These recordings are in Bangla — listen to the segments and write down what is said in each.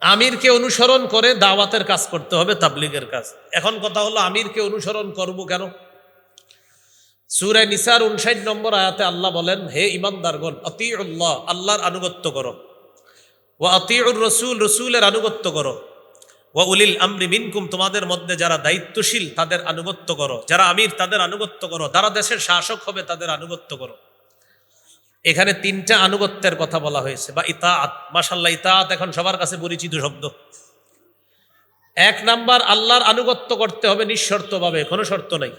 আমিরকে অনুসরণ করে দাওয়াতের কাজ করতে হবে, তাবলিগের কাজ। এখন কথা হলো, আমিরকে অনুসরণ করব কেন? সুরায় নিসার উনষাট নম্বর আয়াতে আল্লাহ বলেন, হে ইমানদারগণ, আতিউল্লাহ, আল্লাহর আনুগত্য করো। ও আতিউর রসুল, রসুলের আনুগত্য করো। ও উলিল আমরি মিনকুম, তোমাদের মধ্যে যারা দায়িত্বশীল, তাদের আনুগত্য করো। যারা আমির, তাদের আনুগত্য করো। যারা দেশের শাসক হবে, তাদের আনুগত্য করো। এখানে তিনটা আনুগত্যের কথা বলা হয়েছে। বা ইতাআত। মাসাল্লাহ ইতাআত এখন সবার কাছে পরিচিত শব্দ। এক নাম্বার, আল্লাহর আনুগত্য করতে হবে নিঃশর্তভাবে, কোনো শর্ত নাই।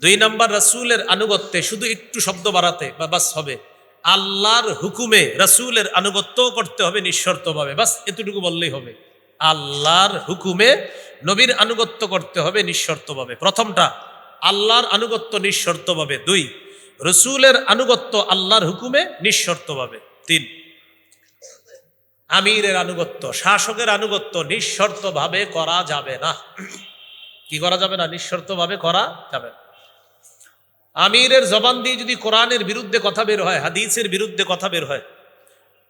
দুই নাম্বার, রাসূলের আনুগত্যে শুধু একটু শব্দ বাড়াতে, বা বাস হবে। আল্লাহর হুকুমে রাসূলের আনুগত্য করতে হবে নিঃশর্তভাবে, বাস এতটুকু বললেই হবে। আল্লাহর হুকুমে নবীর আনুগত্য করতে হবে নিঃশর্তভাবে। প্রথমটা, আল্লাহর আনুগত্য নিঃশর্তভাবে। দুই রসুলের আনুগত্য আল্লাহর হুকুমে নিঃশর্তভাবে। তিন, আমিরের আনুগত্য, শাসকের আনুগত্য নিঃশর্তভাবে করা যাবে না। কি করা যাবে না? নিঃশর্তভাবে করা যাবে। আমিরের জবান দিয়ে যদি কোরআনের বিরুদ্ধে কথা বের হয়, হাদিসের বিরুদ্ধে কথা বের হয়,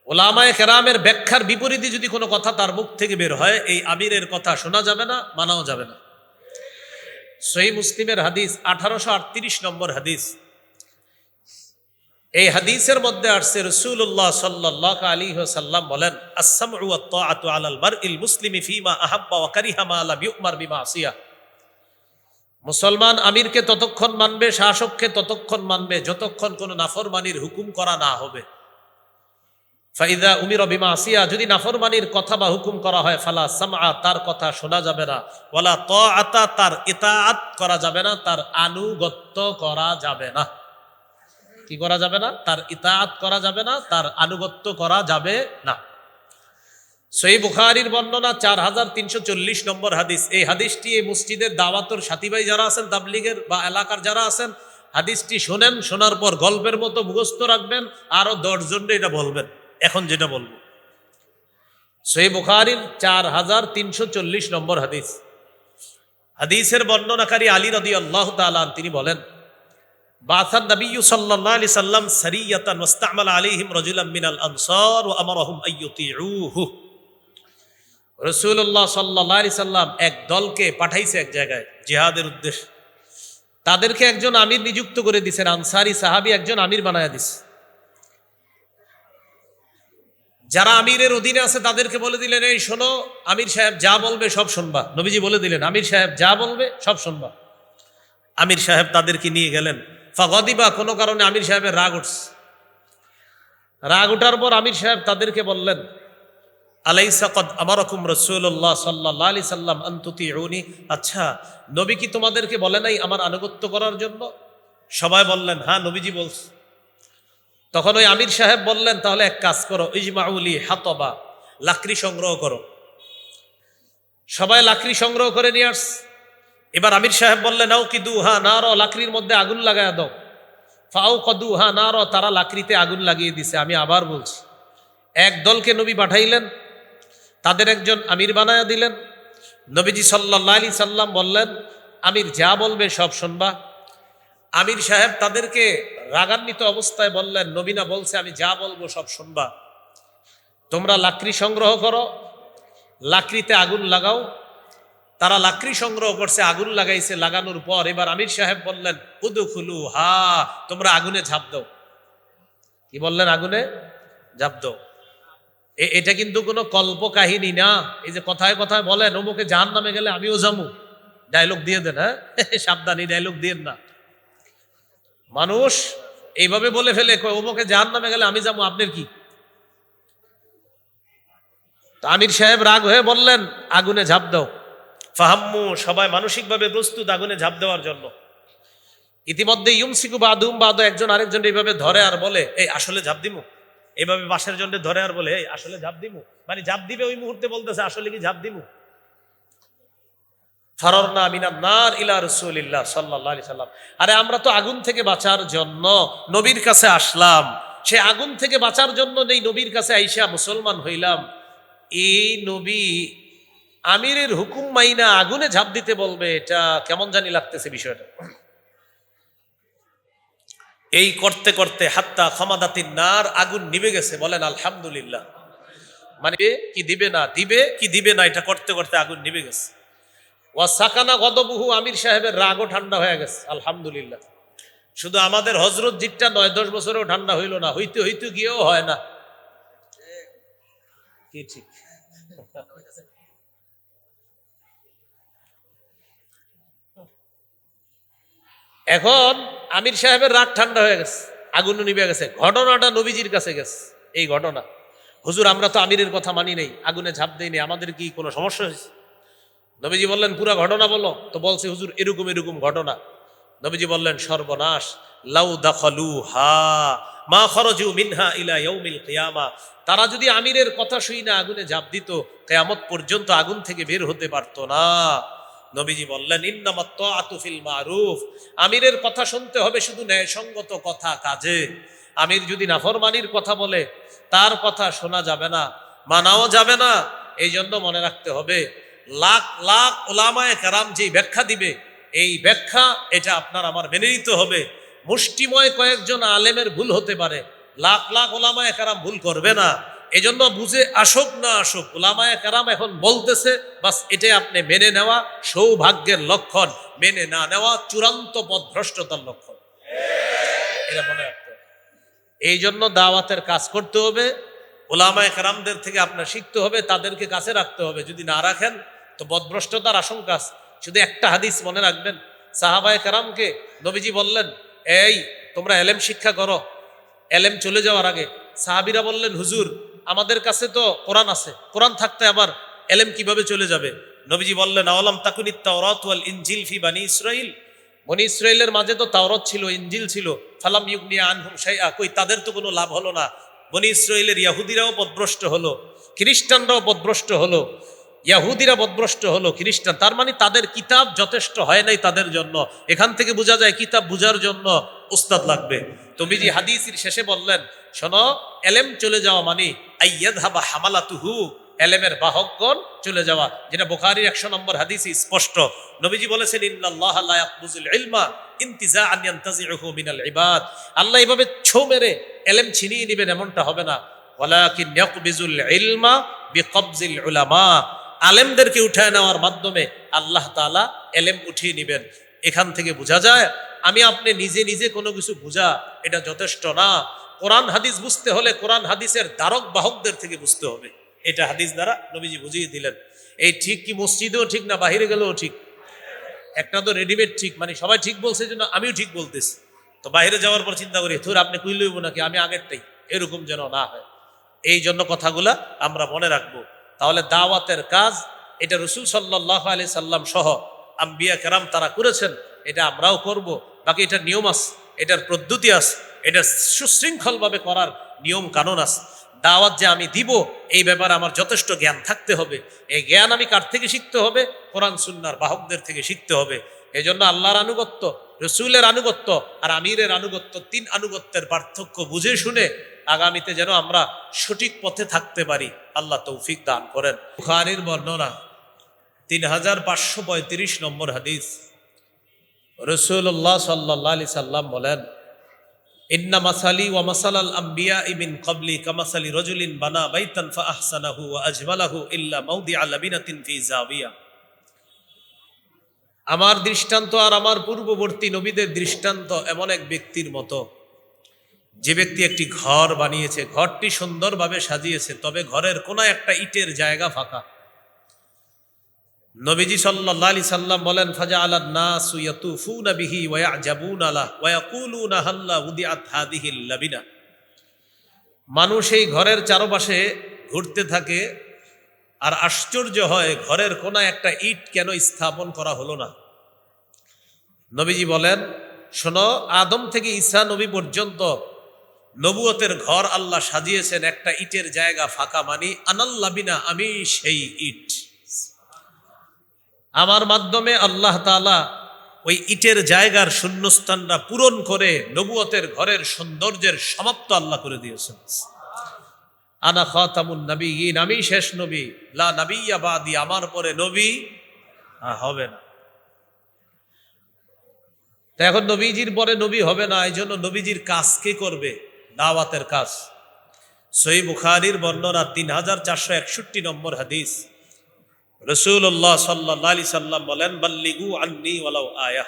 ওলামায় কেরামের ব্যাখ্যার বিপরীতে যদি কোনো কথা তার মুখ থেকে বের হয়, এই আমিরের কথা শোনা যাবে না, মানাও যাবে না। সহি মুসলিমের হাদিস আঠারোশো আটত্রিশ নম্বর হাদিস। এই হাদিসের মধ্যে আসছে রসুল্লাহ সাল্লাহ আলী সাল্লাম বলেন আসাম আলাল বার ইল মুসলিমি ফিমা আহাব্বা ওয়া কারিহামা আলা বিউমার বিমা আসিয়া মুসলমান আমিরকে ততক্ষণ মানবে, শাসককে ততক্ষণ মানবে, যতক্ষণ কোনো নাফরমানির হুকুম করা না হবে। ফাইদা উমির বিমা আসিয়া যদি নাফরমানির কথা বা হুকুম করা হয়, ফালা সামা তার কথা শোনা যাবে না। ওয়ালা ত আতা তার ইতাআত করা যাবে না, তার আনুগত্য করা যাবে না। কি করা যাবে না? তার ইতাআত করা যাবে না, তার আনুগত্য করা যাবে না। সই বুখারির বর্ণনা চার হাজার তিনশো চল্লিশ নম্বর হাদিস। এই হাদিসটি এই মসজিদের দাওয়াতর সাথী ভাই যারা আছেন, তাবলিগের বা এলাকার যারা আছেন, হাদিসটি শোনেন, শোনার পর গল্পের মতো মুখস্থ রাখবেন, আরও দশজনকে এটা বলবেন। এখন যেটা বলব। সই বুখারির চার হাজার তিনশো চল্লিশ নম্বর হাদিস। হাদিসের বর্ণনাকারী আলী রদি আল্লাহ তালান তিনি বলেন বাসান নবী সাল্লাহ আলি সাল্লাম সারিয়াতান ওয়াস্তামাল আলিহিম রাজুলাম মিনাল আনসার ওয়া আমারহুম আইয়ুতিউহু রসুল্লাহ সাল্লাহ আলি সাল্লাম এক দলকে পাঠাইছে এক জায়গায় জিহাদের উদ্দেশ্যে। তাদেরকে একজন আমির নিযুক্ত করে দিছেন, আনসারি সাহাবী একজন আমির বানায় দিছে। যারা আমিরের অধীনে আছে তাদেরকে বলে দিলেন, এই শোনো, আমির সাহেব যা বলবে সব শুনবা। নবীজি বলে দিলেন, আমির সাহেব যা বলবে সব শুনবা। আমির সাহেব তাদেরকে নিয়ে গেলেন। ফাগদিবা, কোনো কারণে আমির সাহেবের রাগ উঠছে। রাগ উঠার পর আমির সাহেব তাদেরকে বললেন আলাইসাকদ আমারকম রসুল্লাহ সাল্লাহ আলি সাল্লাম আন্তুতি আচ্ছা নবী কি তোমাদেরকে বলে নাই আমার আনুগত্য করার জন্য? সবাই বললেন হ্যাঁ নবীজি বলছে। তখন ওই আমির সাহেব বললেন, তাহলে এক কাজ করো ইজমাউলি হাতবা, লাকড়ি সংগ্রহ করো। সবাই লাকড়ি সংগ্রহ করে নিয়ে আস এবার আমির সাহেব বললেন নাও কি দু হা না র লাকড়ির মধ্যে আগুন লাগায় দাও? ফাও কদু হা না র তারা লাকড়িতে আগুন লাগিয়ে দিছে। আমি আবার বলছি, এক দলকে নবী পাঠাইলেন, তাদের একজন আমির বানায়া দিলেন। নবীজি সাল্লাহ আলি সাল্লাম বললেন, আমির যা বলবে সব শুনবা। আমির সাহেব তাদেরকে রাগান্বিত অবস্থায় বললেন নবীনা বলছে, আমি যা বলব সব শুনবা। তোমরা লাকড়ি সংগ্রহ করো, লাকড়িতে আগুন লাগাও তারা লাকড়ি সংগ্রহ করছে, আগুন লাগাইছে, লাগানোর পর এবার আমির সাহেব বললেন উদু খুলু হা, তোমরা আগুনে ঝাঁপ দাও। কি বললেন আগুনে? ঝাঁপ দাও। এটা কিন্তু কোনো কল্প কাহিনী না। এই যে কথায় কথায় বলেন অমুকে জাহান নামে গেলে আমিও যামু ডায়লগ দিয়ে দেন হ্যাঁ? সাবধানী ডায়লগ দিয়েন না। মানুষ এইভাবে বলে ফেলে অমুকে জাহান নামে গেলে আমি যাব, আপনার কি? আমির সাহেব রাগ হয়ে বললেন, আগুনে ঝাঁপ দাও। ফাহাম্মু সবাই মানসিকভাবে প্রস্তুত আগুনে ঝাঁপ দেওয়ার জন্য। ইতিমধ্যে ইউমসিকু বাদুম বাদ একজন আরেকজন এইভাবে ধরে আর বলে, এই, আসলে ঝাঁপ দিমু? এইভাবে বাসের জন্য ধরে আর বলে, এই, আসলে ঝাঁপ দিমু? মানে ঝাঁপ দিবে ওই মুহূর্তে বলতেছে, আসলে কি ঝাঁপ দিমু? মিনান নার ইলা রাসূলিল্লাহ আলাইহি সাল্লাম। আরে, আমরা তো আগুন থেকে বাঁচার জন্য নবীর কাছে আসলাম। সে আগুন থেকে বাঁচার জন্য নেই, নবীর কাছে আইসা মুসলমান হইলাম। এই নবী আমিরের হুকুম মাইনা আগুনে ঝাঁপ দিতে বলবে, এটা কেমন জানি লাগতেছে বিষয়টা। এই করতে করতে হাত্তা ক্ষমাদাতির নার আগুন নিভে গেছে, বলেন আলহামদুলিল্লাহ। মানে কি দিবে না দিবে, কি দিবে না, এটা করতে করতে আগুন নিভে গেছে। ওয়া সাকানা গদবহু আমির সাহেবের রাগও ঠান্ডা হয়ে গেছে, আলহামদুলিল্লাহ। শুধু আমাদের হজরত জিটটা নয়, দশ বছরেও ঠান্ডা হইল না, হইতে হইতে গিয়েও হয় না। কি ঠিক? এখন আমির সাহেবের রাগ ঠান্ডা হয়ে গেছে, আগুন নিভে গেছে, ঘটনাটা নবীজির কাছে গেছে, এই ঘটনা। হুজুর, আমরা তো আমিরের কথা মানি নেই, আগুনে ঝাঁপ দেয়নি আমাদের কি কোনো সমস্যা হয়েছে? নবীজি বললেন, পুরা ঘটনা বলো। তো বলছে, হুজুর, এরকম এরকম ঘটনা। নবীজি বললেন, সর্বনাশ, লাউ দাখলু হা মা খরজু মিনহা ইলা ইয়াউমিল কিয়ামা। তারা যদি আমিরের কথা শুই না, আগুনে ঝাঁপ দিত, কেয়ামত পর্যন্ত আগুন থেকে বের হতে পারতো না। নবীজি বললেন, ইন্নামাত তাআতুফিল মারুফ। আমিরের কথা শুনতে হবে শুধু ন্যায়সঙ্গত কথা কাজে। আমির যদি নাফরমানির কথা বলে, তার কথা শোনা যাবে না, মানাও যাবে না। এই জন্য মনে রাখতে হবে, লাখ লাখ ওলামায় কারাম যেই ব্যাখ্যা দিবে, এই ব্যাখ্যা, এটা আপনার আমার মেনে নিতে হবে। মুষ্টিময় কয়েকজন আলেমের ভুল হতে পারে, লাখ লাখ ওলামায় কারাম ভুল করবে না। এজন্য বুঝে আসুক না আসুক ওলামায় কারাম এখন বলতেছে, বাস এটাই আপনি মেনে নেওয়া সৌভাগ্যের লক্ষণ। মেনে না নেওয়া চূড়ান্ত পথভ্রষ্টতার লক্ষণ। এটা মনে রাখতে এই জন্য দাওয়াতের কাজ করতে হবে। ওলামায় কারামদের থেকে আপনার শিখতে হবে, তাদেরকে কাছে রাখতে হবে। যদি না রাখেন, তো বদভ্রষ্টতার আশঙ্কা। শুধু একটা হাদিস মনে রাখবেন, সাহাবায় কারামকে নবীজি বললেন, এই, তোমরা এলেম শিক্ষা করো। এলেম চলে যাওয়ার আগে সাহাবিরা বললেন, হুজুর আমাদের কাছে তো কোরআন আছে। কোরআন থাকতে আবার এলেম কীভাবে চলে যাবে? নবীজি বললেন আওলাম তাকুন তাওরাত ইনজিল ফি বানি ইসরাইল বনি ইসরায়েলের মাঝে তো তাওরত ছিল ইঞ্জিল ছিল। ফালাম ইউগনিয়া আনহুম শাইআ, কই তাদের তো কোনো লাভ হলো না। বনি ইসরায়েলের ইয়াহুদিরাও পদভ্রষ্ট হলো, খ্রিস্টানরাও পদভ্রষ্ট হলো। ইয়াহুদিরা বদভ্রষ্ট হলো, খ্রিস্টান। তার মানে তাদের কিতাব যথেষ্ট হয় নাই তাদের জন্য। এখান থেকে বোঝা যায় কিতাব বুঝার জন্য উস্তাদ লাগবে। তবিজি হাদিসির শেষে বললেন, শোনো, এলেম চলে যাওয়া মানে আইয়াদ হাবা হামালাতুহু, এলেমের বাহকগণ চলে যাওয়া, যেটা বোখারির একশো নম্বর হাদিসই স্পষ্ট। নবীজি বলেছেন, ইন্নাল্লাহ লা ইয়াকবুজুল ইলমা ইনতিজাআন ইয়ানতাজিউহু মিনাল ইবাদ। আল্লাহ এইভাবে ছো মেরে এলেম ছিনিয়ে নেবেন এমনটা হবে না। ওয়ালাকিন ইয়াকবিজুল ইলমা বিকবজিল উলামা। আলেমদেরকে উঠায় নেওয়ার মাধ্যমে আল্লাহ তাআলা এলেম উঠিয়ে নেবেন। এখান থেকে বোঝা যায়, আমি আপনি নিজে নিজে কোনো কিছু বোঝা, এটা যথেষ্ট না। কোরআন হাদিস বুঝতে হলে কোরআন হাদিসের দ্বারক বাহকদের থেকে বুঝতে হবে। এটা হাদিস দ্বারা নবীজি বুঝিয়ে দিলেন। এই ঠিক কি মসজিদেও ঠিক না বাহিরে গেলেও ঠিক? একটা তো রেডিমেড ঠিক মানে সবাই ঠিক বলছে জন্য আমিও ঠিক বলতেছি। তো বাইরে যাওয়ার পর চিন্তা করি তোর আপনি কই লইব নাকি? আমি আগেরটাই। এরকম যেন না হয়। এই জন্য কথাগুলা আমরা মনে রাখব। তাহলে দাওয়াতের কাজ, এটা রসুল সাল্লাহ আলি সাল্লাম সহ আম্বিয়া কেরাম তারা করেছেন, এটা আমরাও করব। বাকি এটা নিয়ম আস, এটার পদ্ধতি আস, এটা সুশৃঙ্খলভাবে করার নিয়ম কানুন আস। দাওয়াত যে আমি দিব, এই ব্যাপারে আমার যথেষ্ট জ্ঞান থাকতে হবে। এই জ্ঞান আমি কার থেকে শিখতে হবে? কোরআন, সুন্নার বাহকদের থেকে শিখতে হবে। এই জন্য আল্লাহর আনুগত্য, রসুলের আনুগত্য আর আমিরের আনুগত্য তিন আনুগত্যের পার্থক্য বুঝে শুনে আগামীতে যেন আমরা সঠিক পথে থাকতে পারি। আল্লাহ তৌফিক দান করেন। বুখারির বর্ণনা, তিন হাজার পাঁচশো পঁয়ত্রিশ নম্বর হাদিস। রসুল্লাহ সাল্লাহ আলি সাল্লাম বলেন, ইন্না মাসালি ওয়া মাসালাল আম্বিয়া ইমিন কবলি কামাসালি রজুলিন বানা বাইতান ফা আহসানাহু ওয়া আজমালাহু ইল্লা মাউদি আলাবিনাতিন ফি জাবিয়া। আমার দৃষ্টান্ত আর আমার পূর্ববর্তী নবীদের দৃষ্টান্ত এমন এক ব্যক্তির মতো। যে ব্যক্তি একটি ঘর বানিয়েছে, ঘরটি সুন্দরভাবে সাজিয়েছে, তবে ঘরের কোনো একটা ইটের জায়গা ফাঁকা। নবীজি সাল্লাহ আলি সাল্লাম বলেন ফাজা আলাদ না সুয়াতুফুনা বিহি ওয়া জাবুন আলা ওয়াকুলুনা হাল্লা উদিআত হাদিহিল লাবিনা। মানুষ এই ঘরের চারপাশে ঘুরতে থাকে আর আশ্চর্য হয়, ঘরের কোনা একটা ইট কেন স্থাপন করা হলো না? নবীজি বলেন, শোনো, আদম থেকে ঈসা নবী পর্যন্ত নবুয়তের ঘর আল্লাহ সাজিয়েছেন, একটা ইটের জায়গা ফাঁকা মানি, আনাল্লাবিনা, আমি সেই ইট। আমার মাধ্যমে আল্লাহ তালা ওই ইটের জায়গার শূন্যস্থানটা পূরণ করে নবুয়তের ঘরের সৌন্দর্যের সমাপ্ত আল্লাহ করে দিয়েছেন। আনা খাতামুন নবী আমি শেষ নবী। লা নবিয়া বাদি, আমার পরে নবী হবে না। তো এখন নবীজির পরে নবী হবে না এই জন্য নবীজির কাজ কে করবে? দাওয়াতের কাজ। সই বুখারির বর্ণনা তিন হাজার চারশো একষট্টি নম্বর হাদিস। রসুল্লাহ সাল্লাহ আলি সাল্লাম বলেন, বাল্লিগু আন্নি ওয়ালাউ আয়া।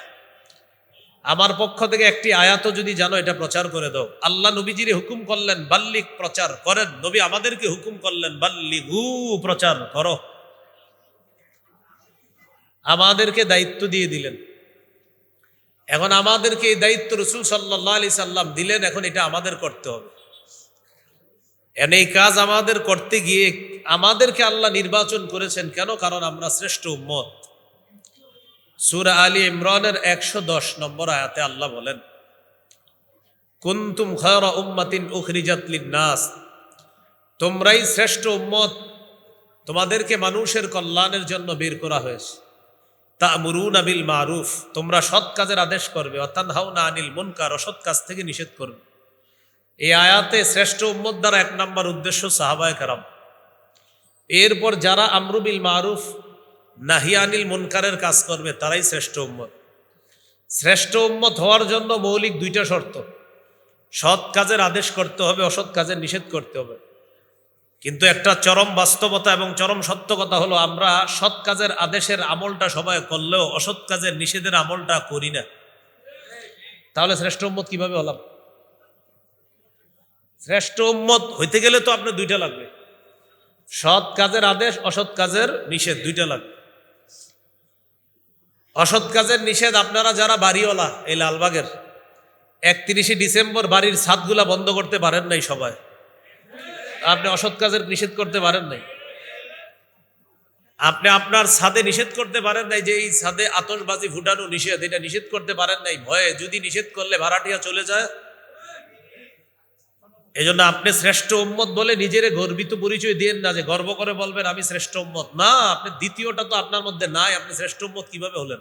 আমার পক্ষ থেকে একটি আয়াত যদি জানো, এটা প্রচার করে দাও। আল্লাহ নবীজিরে হুকুম করলেন, বাল্লিক প্রচার করেন। নবী আমাদেরকে হুকুম করলেন, বাল্লিগু প্রচার করো। আমাদেরকে দায়িত্ব দিয়ে দিলেন। এখন আমাদেরকে এই দায়িত্ব রসুল সাল্লাহ আলি সাল্লাম দিলেন, এখন এটা আমাদের করতে হবে। এখন এই কাজ আমাদের করতে গিয়ে আমাদেরকে আল্লাহ নির্বাচন করেছেন কেন? কারণ আমরা শ্রেষ্ঠ উম্মত। সুরা আলী ইমরানের একশো দশ নম্বর আয়াতে আল্লাহ বলেন, কুন্তুম খায়রা উম্মাতিন উখরিজাত নাস তোমরাই শ্রেষ্ঠ উম্মত। তোমাদেরকে মানুষের কল্যাণের জন্য বের করা হয়েছে। তা মুরুন আবিল মারুফ। তোমরা সৎ কাজের আদেশ করবে। অর্থাৎ হাও না আনিল মুনকার। অসৎ কাজ থেকে নিষেধ করবে। এই আয়াতে শ্রেষ্ঠ উম্মত দ্বারা এক নম্বর উদ্দেশ্য সাহাবায় কারাম। এরপর যারা আমরুবিল মারুফ নাহিয়ানিল মুনকারের কাজ করবে, তারাই শ্রেষ্ঠ উম্মত। শ্রেষ্ঠ উম্মত হওয়ার জন্য মৌলিক দুইটা শর্ত। সৎ কাজের আদেশ করতে হবে, অসৎ কাজের নিষেধ করতে হবে। কিন্তু একটা চরম বাস্তবতা এবং চরম সত্য কথা হলো, আমরা সৎ কাজের আদেশের আমলটা সবাই করলেও অসৎ কাজের নিষেধের আমলটা করি না। তাহলে শ্রেষ্ঠ উম্মত কীভাবে হলাম? শ্রেষ্ঠ উম্মত হইতে গেলে তো আপনার দুইটা লাগবে। সৎ কাজের আদেশ, অসৎ কাজের নিষেধ, দুইটা লাগবে। অসৎ কাজের নিষেধ আপনারা যারা বাড়িওয়ালা, এই লালবাগের, একত্রিশে ডিসেম্বর বাড়ির ছাদগুলা বন্ধ করতে পারেন নাই সবাই। আপনি অসৎ কাজের নিষেধ করতে পারেন নাই। আপনি আপনার ছাদে নিষেধ করতে পারেন নাই যে এই ছাদে আতশবাজি ফুটানো নিষেধ, এটা নিষেধ করতে পারেন নাই। ভয়ে যদি নিষেধ করলে ভাড়াটিয়া চলে যায় এই জন্য আপনি শ্রেষ্ঠ উম্মত বলে নিজেরে গর্বিত পরিচয় দিয়েন না যে গর্ব করে বলবেন আমি শ্রেষ্ঠ উম্মত না আপনি দ্বিতীয়টা তো আপনার মধ্যে নাই আপনি শ্রেষ্ঠ উম্মত কিভাবে হলেন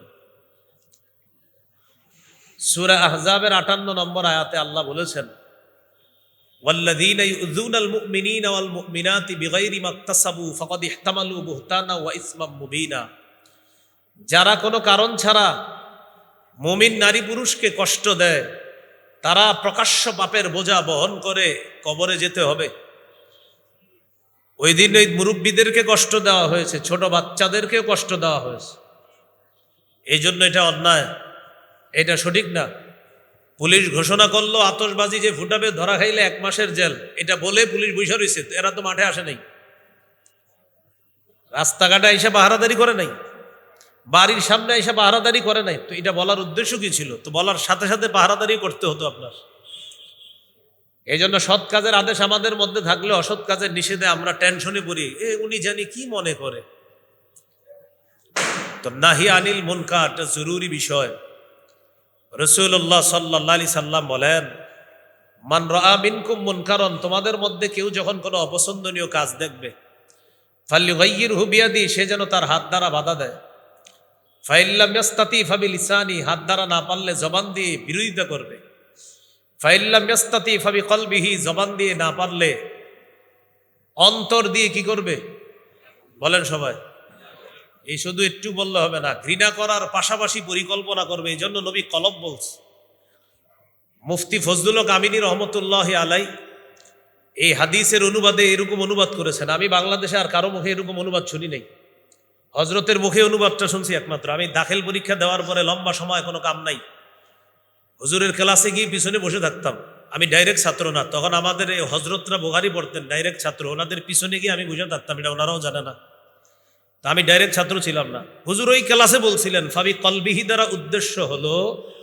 সুরা আহজাবের আটান্ন নম্বর আয়াতে আল্লাহ বলেছেন والذين يؤذون المؤمنين والمؤمنات بغير ما اكتسبوا فقد احتملوا بهتانا واثما مبينا যারা কোনো কারণ ছাড়া মুমিন নারী পুরুষকে কষ্ট দেয় তারা প্রকাশ্য পাপের বোঝা বহন করে কবরে যেতে হবে। ওই দিন ওই মুরব্বীদেরকে কষ্ট দেওয়া হয়েছে, ছোট বাচ্চাদেরকেও কষ্ট দেওয়া হয়েছে। এই জন্য এটা অন্যায়। এটা সঠিক না। পুলিশ ঘোষণা করল আতসবাজি যে ফুটাবে, ধরা খাইলে এক মাসের জেল। এটা বলে পুলিশ বৈশা রয়েছে, এরা তো মাঠে আসে নাই। রাস্তাঘাটে এসে পাহারাদারি করে নাই। বাড়ির সামনে এসে পাহারাদারি করে নাই। তো এটা বলার উদ্দেশ্য কি ছিল? তো বলার সাথে সাথে পাহারাদারি করতে হতো আপনার। এই জন্য সৎ কাজের আদেশ আমাদের মধ্যে থাকলে অসৎ কাজের নিষেধে আমরা টেনশনে পড়ি। এ, উনি জানি কি মনে করে? তো নাহি আনিল মুনকা একটা জরুরি বিষয়। রসুল্লাহ সাল্লাহ আলি সাল্লাম বলেন, মান রা মিনকুম মুনকারন তোমাদের মধ্যে কেউ যখন কোনো অপছন্দনীয় কাজ দেখবে ফাল্লি হুবিয়াদি সে যেন তার হাত দ্বারা বাধা দেয়। ফাইল্লাম ইয়াস্তাতি ফাবিল ইসানি হাত দ্বারা না পারলে জবান দিয়ে বিরোধিতা করবে। ফাইল্লাম ইয়াস্তাতি ফাবি কলবিহি, জবান দিয়ে না পারলে অন্তর দিয়ে কি করবে? বলেন সবাই। এই শুধু একটু বললে হবে না, ঘৃণা করার পাশাপাশি পরিকল্পনা করবে, এই জন্য নবী কলব বলছে। মুফতি ফজলুল কামিনী রহমতুল্লাহ আলাই এই হাদিসের অনুবাদে এরকম অনুবাদ করেছেন। আমি বাংলাদেশে আর কারও মুখে এরকম অনুবাদ শুনি নাই। হজরতের মুখে অনুবাদটা শুনছি একমাত্র। আমি দাখিল পরীক্ষা দেওয়ার পরে লম্বা সময় কোনো কাম নাই। হুজুরের ক্লাসে গিয়ে পিছনে বসে থাকতাম। আমি ডাইরেক্ট ছাত্র না। তখন আমাদের এই হজরতরা বোগারি পড়তেন ডাইরেক্ট ছাত্র। ওনাদের পিছনে গিয়ে আমি বুঝে থাকতাম, এটা ওনারাও জানে না। তা আমি ডাইরেক্ট ছাত্র ছিলাম না। হুজুর ওই ক্লাসে বলছিলেন, ফাবি কলবিহি দ্বারা উদ্দেশ্য হলো,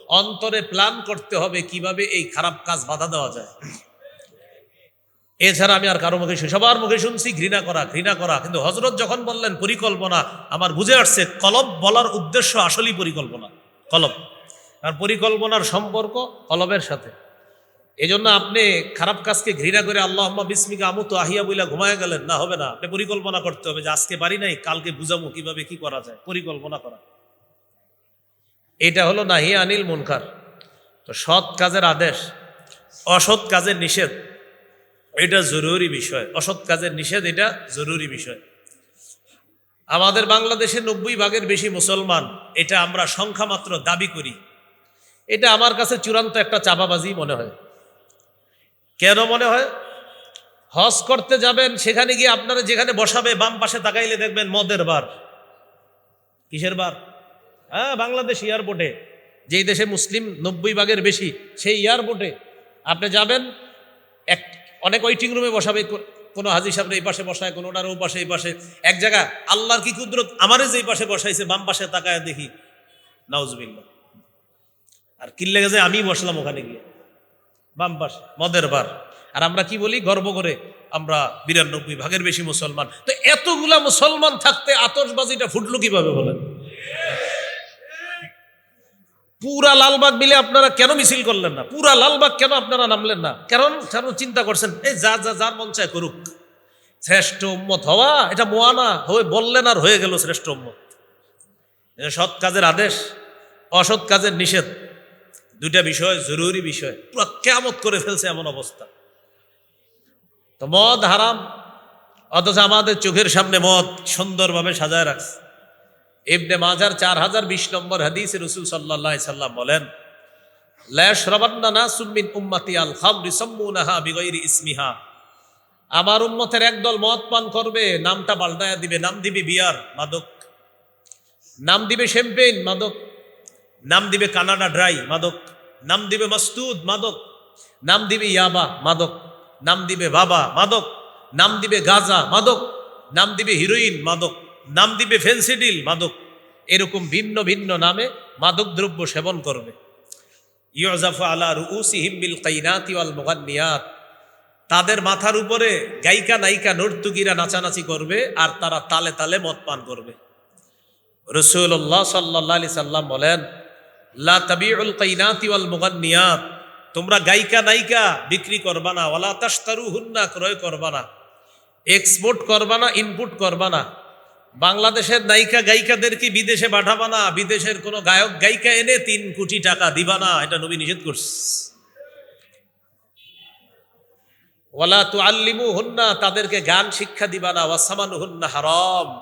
অন্তরে প্ল্যান করতে হবে কীভাবে এই খারাপ কাজ বাধা দেওয়া যায়। এছাড়া আমি আর কারও মুখে সবার মুখে শুনছি, ঘৃণা করা ঘৃণা করা। কিন্তু হজরত যখন বললেন, পরিকল্পনা, আমার বুঝে আসছে, কলব বলার উদ্দেশ্য আসলেই পরিকল্পনা। কলব। আর পরিকল্পনার সম্পর্ক কলবের সাথে। এই জন্য আপনি খারাপ কাজকে ঘৃণা করে আল্লাহ বিস্মিকা আমু তো আহিয়া বইলা ঘুমায় গেলেন। না, হবে না। আপনি পরিকল্পনা করতে হবে যে, আজকে পারি নাই, কালকে বুঝাবো কীভাবে কি করা যায়। পরিকল্পনা করা। এটা হলো নাহি আনিল মুনকার। তো সৎ কাজের আদেশ, অসৎ কাজের নিষেধ। এটা জরুরি বিষয়। অসৎ কাজের নিষেধ, এটা জরুরি বিষয়। আমাদের বাংলাদেশে নব্বই ভাগের বেশি মুসলমান এটা আমরা সংখ্যা মাত্র দাবি করি। এটা আমার কাছে চূড়ান্ত একটা চাপাবাজি মনে হয়। কেন মনে হয়? হজ করতে যাবেন, সেখানে গিয়ে আপনারা যেখানে বসাবে, বাম পাশে তাকাইলে দেখবেন মদের বার। কিসের বার? হ্যাঁ বাংলাদেশ এয়ারপোর্টে। যেই দেশে মুসলিম নব্বই ভাগের বেশি, সেই এয়ারপোর্টে। আপনি যাবেন অনেক ওয়েটিং রুমে বসাবে কোনো হাজির সাহেব এই পাশে বসায় কোনোটার ও পাশে, এই পাশে। এক জায়গা আল্লাহর কি কুদরত? আমারে যেই পাশে বসাইছে, বাম পাশে তাকায় দেখি। নাউজবিল্লা আর কিল্লে গেছে আমি বসলাম ওখানে গিয়ে। বাম পাশে, মদের বার। আর আমরা কি বলি? গর্ব করে আমরা বিরানব্বই ভাগের বেশি মুসলমান। তো এতগুলা মুসলমান থাকতে আতশবাজিটা ফুটলো কীভাবে বলেন? পুরা লালবাগ মিলে আপনারা কেন মিছিল করলেন না? পুরা লালবাগ কেন আপনারা নামলেন না? কারণ কারণ চিন্তা করছেন এই যা যা, যার মন চায় করুক। শ্রেষ্ঠ উম্মত হওয়া, এটা মোয়ানা হয়ে বললেন আর হয়ে গেল শ্রেষ্ঠ উম্মত। সৎ কাজের আদেশ, অসৎ কাজের নিষেধ, দুইটা বিষয়, জরুরি বিষয়, পুরো কেমত করে ফেলছে এমন অবস্থা। তো মদ হারাম, অথচ আমাদের চোখের সামনে মদ সুন্দরভাবে সাজায় রাখছে। ইবনে মাজার চার হাজার বিশ নম্বর হাদিস রসুল সাল্লাহ সাল্লাম বলেন ইসমিহা। আমার উম্মতের একদল মদ পান করবে, নামটা পাল্টায়া দিবে, নাম দিবে বিয়ার মাদক। নাম দিবে শ্যাম্পেইন মাদক। নাম দিবে কানাডা ড্রাই মাদক। নাম দিবে মস্তুদ মাদক। নাম দিবে ইয়াবা মাদক। নাম দিবে বাবা মাদক। নাম দিবে গাজা মাদক। নাম দিবে হিরোইন মাদক। নাম দিবে ফেন্সিডিল, মাদক। এরকম ভিন্ন ভিন্ন নামে মাদক দ্রব্য সেবন করবে। ইয়জাফা আলা রুউসিহিম বিল কাইনাতি ওয়াল মুগান্নিয়াত। তাদের মাথার উপরে গায়িকা, নায়িকা, নর্তুকিরা নাচানাচি করবে আর তারা তালে তালে মদ পান করবে। রসুল্লাহ সাল্লাহ আলি সাল্লাম বলেন, লা তাবিউল কাইনাতি ওয়াল মুগান্নিয়াত। তোমরা গায়িকা, নায়িকা বিক্রি করবা না। ওয়ালা তাশতারু হুন্না ক্রয় করবা না। এক্সপোর্ট করবা না ইনপুট করবা না। বাংলাদেশের নায়িকা গায়িকাদের কি বিদেশে পাঠাবা না? বিদেশের কোনো গায়ক গায়িকা এনে তিন কোটি টাকা দিবা না? এটা নবী নিষেধ করছে। ওয়ালা তু আল্লিমু হুন্না তাদেরকে গান শিক্ষা দিবা না। ওয়াসামানু হুন্না হারাম।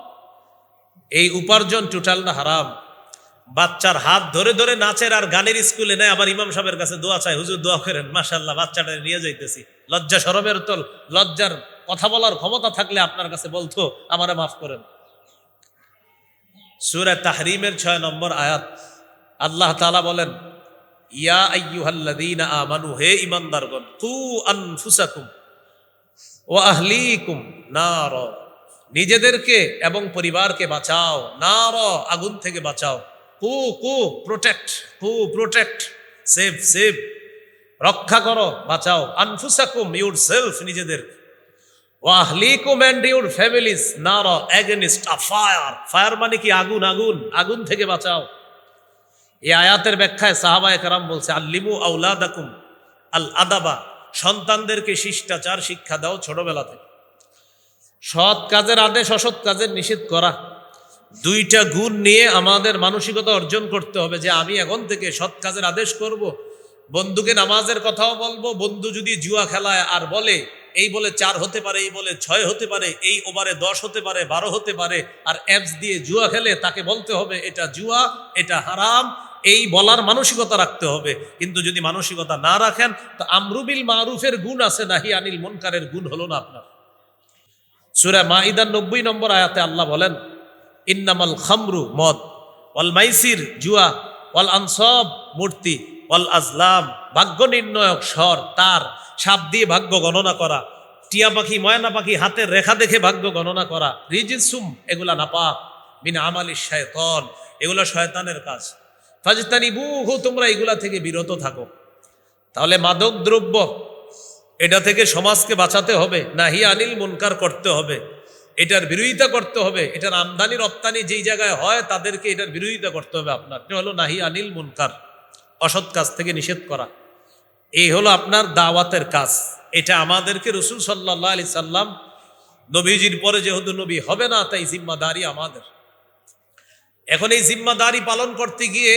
এই উপার্জন টোটাল না, হারাম। বাচ্চার হাত ধরে ধরে নাচের আর গানের স্কুলে নেয় আবার ইমাম সাহেবের কাছে দোয়া চাই, হুজুর, দোয়া করেন মাশাল্লাহ বাচ্চাটা নিয়ে যাইতেছি। লজ্জা, সরমের তল। লজ্জার কথা বলার ক্ষমতা থাকলে আপনার কাছে বলতো, আমারে মাফ করেন। সুরা তাহরিমের ছয় নম্বর আয়াত। আল্লাহ তালা বলেন, ইয়া আইয়ুহাল্লাযীনা আমানু, হে ইমানদারগণ কু আনফুসাকুম ও আহলিকুম নার। নিজেদেরকে এবং পরিবারকে বাঁচাও। নার, আগুন থেকে বাঁচাও। কু কু প্রোটেক্ট কু প্রোটেক্ট সেভ সেভ রক্ষা করো, বাঁচাও। আনফুসাকুম ইউর সেলফ নিজেদের। ও আহলিকুম অ্যান্ড ইউর ফ্যামিলিজ নার এগেনিস্ট আ ফায়ার ফায়ার মানে কি? আগুন আগুন আগুন থেকে বাঁচাও। এই আয়াতের ব্যাখ্যায় সাহাবায় কারাম বলছে, আল্লিমু আউলাদাকুম আল আদাবা। সন্তানদেরকে শিষ্টাচার শিক্ষা দাও ছোটবেলা থেকে। সৎ কাজের আদেশ, অসৎ কাজের নিষেধ করা। দুইটা গুণ নিয়ে আমাদের মানসিকতা অর্জন করতে হবে যে আমি এখন থেকে সৎ কাজের আদেশ করব। বন্ধুকে নামাজের কথাও বলব। বন্ধু যদি জুয়া খেলায় আর বলে এই বলে চার হতে পারে, এই বলে ছয় হতে পারে, এই ওভারে দশ হতে পারে, বারো হতে পারে, আর অ্যাপস দিয়ে জুয়া খেলে তাকে বলতে হবে, এটা জুয়া, এটা হারাম, এই বলার মানসিকতা রাখতে হবে। কিন্তু যদি মানসিকতা না রাখেন, তো আমরুবিল মারুফের গুণ আছে, নাহি আনিল মনকারের গুণ হলো না আপনার। সুরা মাইদার নব্বই নম্বর আয়াতে আল্লাহ বলেন, ইন্নামাল খামরু মদ, ওয়াল মাইসির, জুয়া ওয়াল আনসব মূর্তি, ওয়াল আজলাম, ভাগ্য নির্ণয়ক স্বর, তার, সাপ দিয়ে ভাগ্য গণনা করা, টিয়া পাখি, ময়না পাখি, হাতের রেখা দেখে ভাগ্য গণনা করা রিজিসুম এগুলা নাপাক বিন আমালি শয়তন, এগুলা শয়তানের কাজ। ফাজতানি বুহু তোমরা এগুলা থেকে বিরত থাকো। তাহলে মাদক দ্রব্য এটা থেকে সমাজকে বাঁচাতে হবে, নাহি আনিল মুনকার করতে হবে। এটার বিরোধিতা করতে হবে, এটার আমদানি রপ্তানি যেই জায়গায় হয় তাদেরকে এটার বিরোধিতা করতে হবে আপনার। হলো নাহি আনিল মুনকার, অসৎ কাজ থেকে নিষেধ করা। এই হলো আপনার দাওয়াতের কাজ। এটা আমাদেরকে রসুল সাল্লাহ আলি সাল্লাম নবীজির পরে যেহেতু নবী হবে না, তাই জিম্মাদারি আমাদের। এখন এই জিম্মাদারি পালন করতে গিয়ে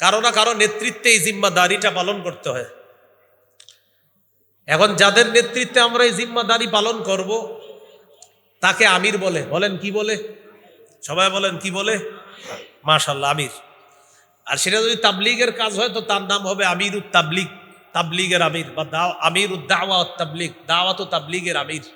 কারও না কারও নেতৃত্বে এই জিম্মাদারিটা পালন করতে হয়। এখন যাদের নেতৃত্বে আমরা এই জিম্মাদারি পালন করব তাকে আমির বলে। বলেন, কি বলে? সবাই বলেন, কি বলে? মাশাল্লাহ আমির। আর সেটা যদি তাবলিগের কাজ হয়, তো তার নাম হবে আমির তাবলিগ। তাবলিগের আমির বা দাও আমির উদ্দাওয়া তাবলিগ। দাওয়াত তাবলিগের আমির।